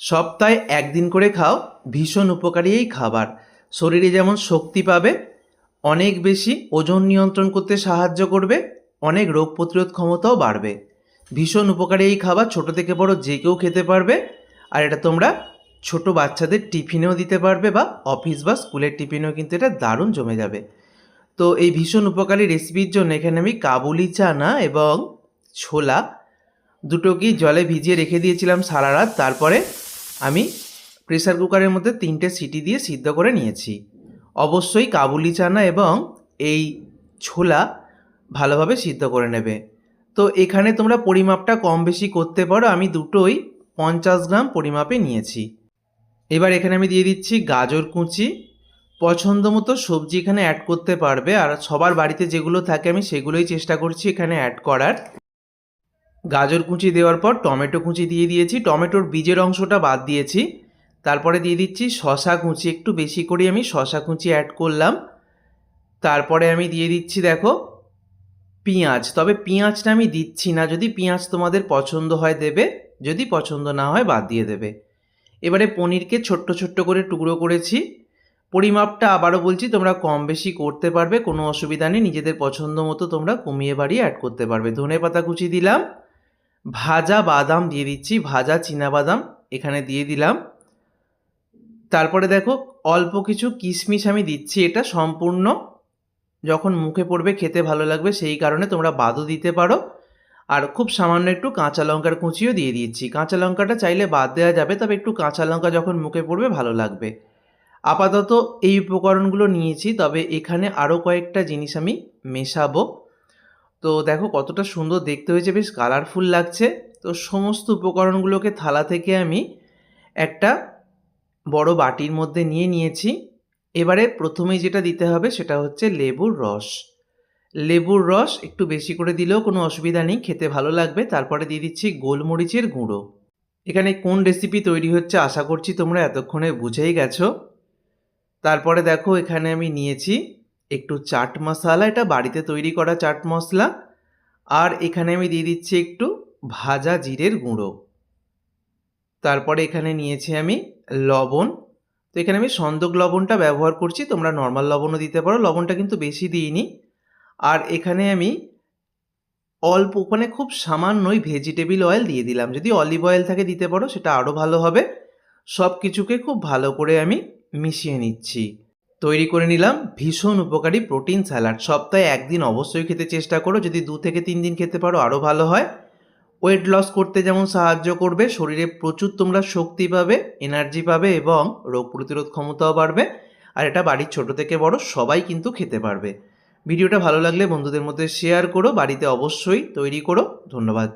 সপ্তাহে একদিন করে খাও, ভীষণ উপকারী এই খাবার। শরীরে যেমন শক্তি পাবে, অনেক বেশি ওজন নিয়ন্ত্রণ করতে সাহায্য করবে, অনেক রোগ প্রতিরোধ ক্ষমতাও বাড়বে। ভীষণ উপকারী এই খাবার ছোট থেকে বড় যে কেউ খেতে পারবে, আর এটা তোমরা ছোট বাচ্চাদের টিফিনেও দিতে পারবে বা অফিস বা স্কুলের টিফিনেও কিন্তু এটা দারুণ জমে যাবে। তো এই ভীষণ উপকারী রেসিপির জন্য এখানে আমি কাবুলি চানা এবং ছোলা দুটোকেই জলে ভিজিয়ে রেখে দিয়েছিলাম সারা রাত। তারপরে আমি প্রেসার কুকারের মধ্যে তিনটে সিটি দিয়ে সিদ্ধ করে নিয়েছি। অবশ্যই কাবুলি চানা এবং এই ছোলা ভালোভাবে সিদ্ধ করে নেবে। তো এখানে তোমরা পরিমাপটা কম বেশি করতে পারো। আমি দুটোই পঞ্চাশ গ্রাম পরিমাপে নিয়েছি। এবার এখানে আমি দিয়ে দিচ্ছি গাজর কুচি। পছন্দ মতো সবজি এখানে অ্যাড করতে পারবে। আর সবার বাড়িতে যেগুলো থাকে আমি সেগুলোই চেষ্টা করছি এখানে অ্যাড করার। গাজর কুচি দেওয়ার পর টমেটো কুচি দিয়ে দিয়েছি। টমেটোর বীজের অংশটা বাদ দিয়েছি। তারপরে দিয়ে দিচ্ছি শশা কুচি। একটু বেশি করে আমি শশা কুচি অ্যাড করলাম। তারপরে আমি দিয়ে দিচ্ছি দেখো পেঁয়াজ। তবে পেঁয়াজটা আমি দিচ্ছি না। যদি পেঁয়াজ তোমাদের পছন্দ হয় দেবে, যদি পছন্দ না হয় বাদ দিয়ে দেবে। এবারে পনিরকে ছোট্ট ছোট্ট করে টুকরো করেছি। পরিমাপটা আবারও বলছি, তোমরা কম বেশি করতে পারবে, কোনো অসুবিধা নেই। নিজেদের পছন্দ মতো তোমরা কমিয়ে বাড়িয়ে অ্যাড করতে পারবে। ধনে পাতা কুচি দিলাম। ভাজা বাদাম দিয়ে দিচ্ছি, ভাজা বাদাম এখানে দিয়ে দিলাম। তারপরে দেখো, অল্প কিছু কিশমিশ আমি দিচ্ছি, এটা সম্পূর্ণ। যখন মুখে পড়বে, খেতে ভালো লাগবে, সেই কারণে তোমরা বাদও দিতে পারো। আর খুব সামান্য একটু কাঁচা লঙ্কার কুচিও দিয়ে দিচ্ছি। কাঁচা লঙ্কাটা চাইলে বাদ দেওয়া যাবে, তবে একটু কাঁচা লঙ্কা যখন মুখে পড়বে, ভালো লাগবে। আপাতত এই উপকরণগুলো নিয়েছি, তবে এখানে আরও কয়েকটা জিনিস আমি মেশাবো। তো দেখো কতটা সুন্দর দেখতে হয়েছে, বেশ কালারফুল লাগছে। তো সমস্ত উপকরণগুলোকে থালা থেকে আমি একটা বড় বাটির মধ্যে নিয়ে নিয়েছি। এবারে প্রথমেই যেটা দিতে হবে সেটা হচ্ছে লেবুর রস। লেবুর রস একটু বেশি করে দিলেও কোনো অসুবিধা নেই, খেতে ভালো লাগবে। তারপরে দিয়ে দিচ্ছি গোলমরিচের গুঁড়ো। এখানে কোন রেসিপি তৈরি হচ্ছে আশা করছি তোমরা এতক্ষণে বুঝেই গেছো। তারপরে দেখো এখানে আমি নিয়েছি একটু চাট মশলা, এটা বাড়িতে তৈরি করা চাট মশলা। আর এখানে আমি দিয়ে দিচ্ছি একটু ভাজা জিরের গুঁড়ো। তারপরে এখানে নিয়েছি আমি লবণ। তো এখানে আমি সন্দক লবণটা ব্যবহার করছি, তোমরা নর্মাল লবণও দিতে পারো, লবণটা কিন্তু বেশি দিইনি। আর এখানে আমি অল্প মানে খুব সামান্যই ভেজিটেবিল অয়েল দিয়ে দিলাম। যদি অলিভ অয়েল থাকে দিতে পারো, সেটা আরও ভালো হবে। সব কিছুকে খুব ভালো করে আমি মিশিয়ে নিচ্ছি। তৈরি করে নিলাম। ভীষণ উপকারী প্রোটিন স্যালাড। সপ্তাহে একদিন অবশ্যই খেতে চেষ্টা করো। যদি দু থেকে তিন দিন খেতে পারো, আরও ভালো হয়। ওয়েট লস করতে যেমন সাহায্য করবে, শরীরে প্রচুর তোমরা শক্তি পাবে এনার্জি পাবে এবং রোগ প্রতিরোধ ক্ষমতাও বাড়বে। আর এটা বাড়ির ছোট থেকে বড়, সবাই কিন্তু খেতে পারবে। ভিডিওটা ভালো লাগলে বন্ধুদের মধ্যে শেয়ার করো, বাড়িতে অবশ্যই তৈরি করো। ধন্যবাদ।